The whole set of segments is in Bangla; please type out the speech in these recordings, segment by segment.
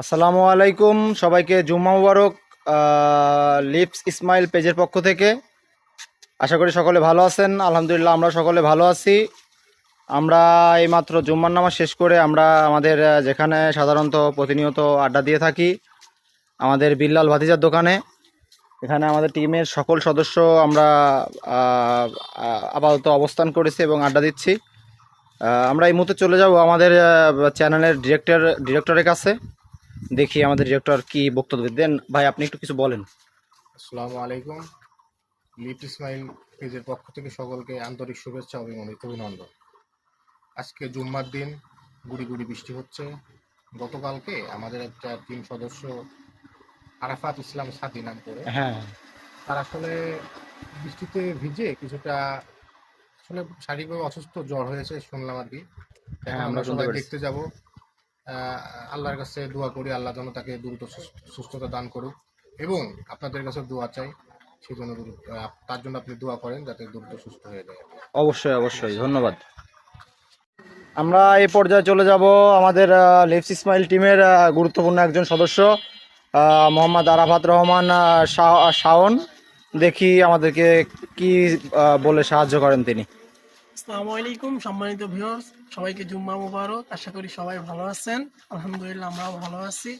আসসালামু আলাইকুম, সবাইকে জুম্মা মুবারক লিপস ইসমাইল পেজের পক্ষ থেকে। আশা করি সকলে ভালো আছেন, আলহামদুলিল্লাহ আমরা সকলে ভালো আছি। আমরা এইমাত্র জুম্মার নামাজ শেষ করে আমরা আমাদের যেখানে সাধারণত প্রতিনিয়ত আড্ডা দিয়ে থাকি, আমাদের বিল্লাল ভাতিজার দোকানে। এখানে আমাদের টিমের সকল সদস্য আমরা আপাতত অবস্থান করেছি এবং আড্ডা দিচ্ছি। আমরা এই মুহূর্তে চলে যাব আমাদের চ্যানেলের ডিরেক্টর ডিরেক্টরের কাছে। দেখি আমাদের ডিরেক্টর কি বক্তব্য দেন ভাই আপনি একটু কিছু বলেন। আসসালামু আলাইকুম। লিফট ইসমাইল পেজের পক্ষ থেকে সকলকে আন্তরিক শুভেচ্ছা ও অভিনন্দন। আজকে জুম্মার দিন গুড়ি গুড়ি বৃষ্টি হচ্ছে। গতকালকে আমাদের একটা টিম সদস্য আরাফাত ইসলাম সাথী নাম করে হ্যাঁ। তার আসলে বৃষ্টিতে ভিজে কিছুটা আসলে শারীরিকভাবে অসুস্থ জ্বর হয়েছে শুনলাম আর কি। হ্যাঁ, আমরা আমরা সবাই দেখতে যাব। আল্লাহর কাছে দোয়া করি, আল্লাহ যেন তাকে দ্রুত সুস্থ- সুস্থতা দান করুক। এবং আপনাদের কাছে দোয়া চাই সেই জন্য তার জন্য আপনি দোয়া করেন যাতে দ্রুত সুস্থ হয়ে যায়। অবশ্যই অবশ্যই, ধন্যবাদ। আমরা এই পর্যায়ে চলে যাব আমাদের লেফস ইসমাইল টিমের গুরুত্বপূর্ণ একজন সদস্য মোহাম্মদ আরাফাত রহমান শাওন। দেখি আমাদেরকে কি বলে সাহায্য করেন তিনি। আসসালামু আলাইকুম সম্মানিত ভিউয়ার্স সবাইকে জুম্মা মুবারক। আশা করি সবাই ভালো আছেন। আলহামদুলিল্লাহ আমরাও ভালো আছি।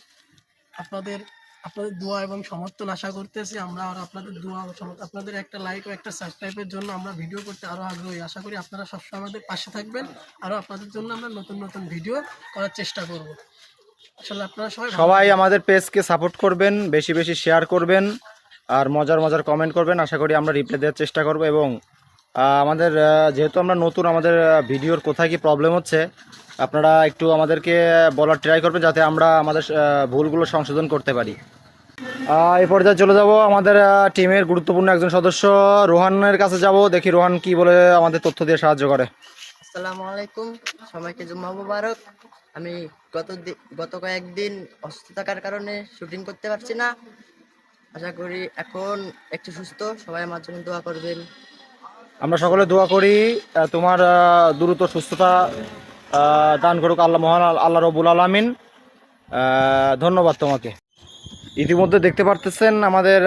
আপনাদের আপনাদের দোয়া এবং সমর্থন আশা করতেছি আমরা আর আপনাদের দোয়া ও সমর্থন আপনাদের একটা লাইক ও একটা সাবস্ক্রাইবের জন্য আমরা ভিডিও করতে আরও আগ্রহী। আশা করি আপনারা সবসময় আমাদের পাশে থাকবেন আরও আপনাদের জন্য আমরা নতুন নতুন ভিডিও করার চেষ্টা করব। আসলে আপনারা সবাই সবাই আমাদের পেজকে সাপোর্ট করবেন বেশি বেশি শেয়ার করবেন আর মজার মজার কমেন্ট করবেন। আশা করি আমরা রিপ্লাই দেওয়ার চেষ্টা করব এবং আমাদের যেহেতু আমরা নতুন, আমাদের ভিডিওর কোথায় কি প্রবলেম হচ্ছে, আপনারা একটু আমাদেরকে বলার ট্রাই করবেন যাতে আমরা আমাদের ভুলগুলো সংশোধন করতে পারি। এই পর্যায়ে চলে যাব আমাদের টিমের গুরুত্বপূর্ণ একজন সদস্য। রোহানের কাছে যাব, দেখি রোহান কি বলে আমাদের তথ্য দিয়ে সাহায্য করে। আসসালামু আলাইকুম, সবাইকে জুম্মা মুবারক। আমি গত গত কয়েকদিন অসুস্থ থাকার কারণে শুটিং করতে পারছি না। আশা করি এখন একটু সুস্থ, সবাই আমার জন্য দোয়া করবেন। আমরা সকলে দোয়া করি তোমার দ্রুত সুস্থতা দান করুক আল্লাহ মহান আল্লাহ রবুল আলমিন। ধন্যবাদ তোমাকে। ইতিমধ্যে দেখতে পারতেছেন আমাদের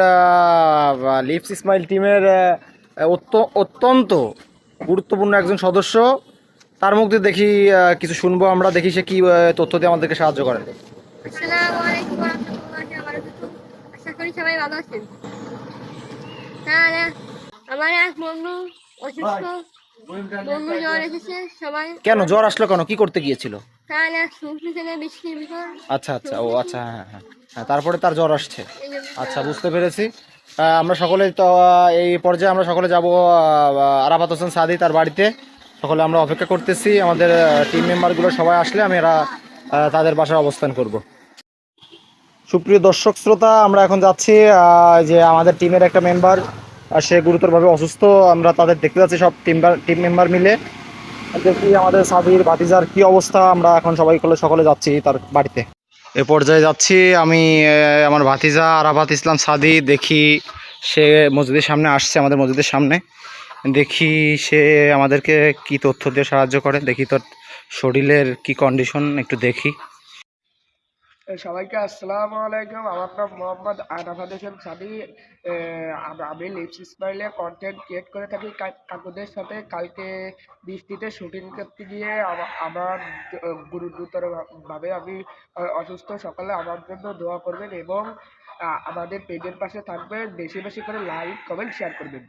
লিপস ইসমাইল টিমের অত্য- অত্যন্ত গুরুত্বপূর্ণ একজন সদস্য। তার মুখ দিয়ে দেখি কিছু শুনব আমরা, দেখি সে কি তথ্য দিয়ে আমাদেরকে সাহায্য করেন সবাই ভালো আছেন। আমার এক বন্ধু অসুস্থ। বন্ধু জ্বর এসেছে সবাই কেন জ্বর আসলো কেন? কি করতে গিয়েছিল? হ্যাঁ আচ্ছা আচ্ছা ও আচ্ছা হ্যাঁ হ্যাঁ হ্যাঁ। তারপরে তার জ্বর আসছে। আচ্ছা বুঝতে পেরেছি। আমরা সকলে তো এই পর্যায়ে আমরা সকলে যাব আরাফাত হোসেন সাদি তার বাড়িতে। সকলে আমরা অপেক্ষা করতেছি। আমাদের টিম মেম্বারগুলো সবাই আসলে আমি এরা তাদের বাসায় অবস্থান করব। সুপ্রিয় দর্শক শ্রোতা আমরা এখন যাচ্ছি যে আমাদের টিমের একটা মেম্বার সে গুরুতরভাবে অসুস্থ। আমরা তাদের দেখতে যাচ্ছি সব টিম টিম মেম্বার মিলে। দেখি আমাদের সাদির ভাতিজার কি অবস্থা। আমরা এখন সবাই সকলে যাচ্ছি তার বাড়িতে। এ পর্যায়ে যাচ্ছি আমি আমার ভাতিজা আরাফাত ইসলাম সাদি। দেখি সে মসজিদের সামনে আসছে, আমাদের মসজিদের সামনে। দেখি সে আমাদেরকে কি তথ্য দিয়ে সাহায্য করে। দেখি তোর শরীরের কি কন্ডিশন একটু দেখি। সবাইকে আসসালামু আলাইকুম। আমার নাম মোহাম্মদ আরাফাত হোসেন সাদি। আমি লিপস স্মাইলে কন্টেন্ট ক্রিয়েট করে থাকি কাকুদের সাথে। কালকে বৃষ্টিতে শুটিং করতে গিয়ে আমার আহ, গুরুতর ভাবে আমি অসুস্থ। সকালে আমার জন্য দোয়া করবেন এবং আমাদের পেজের পাশে থাকবেন। বেশি বেশি করে লাইক কমেন্ট শেয়ার করবেন।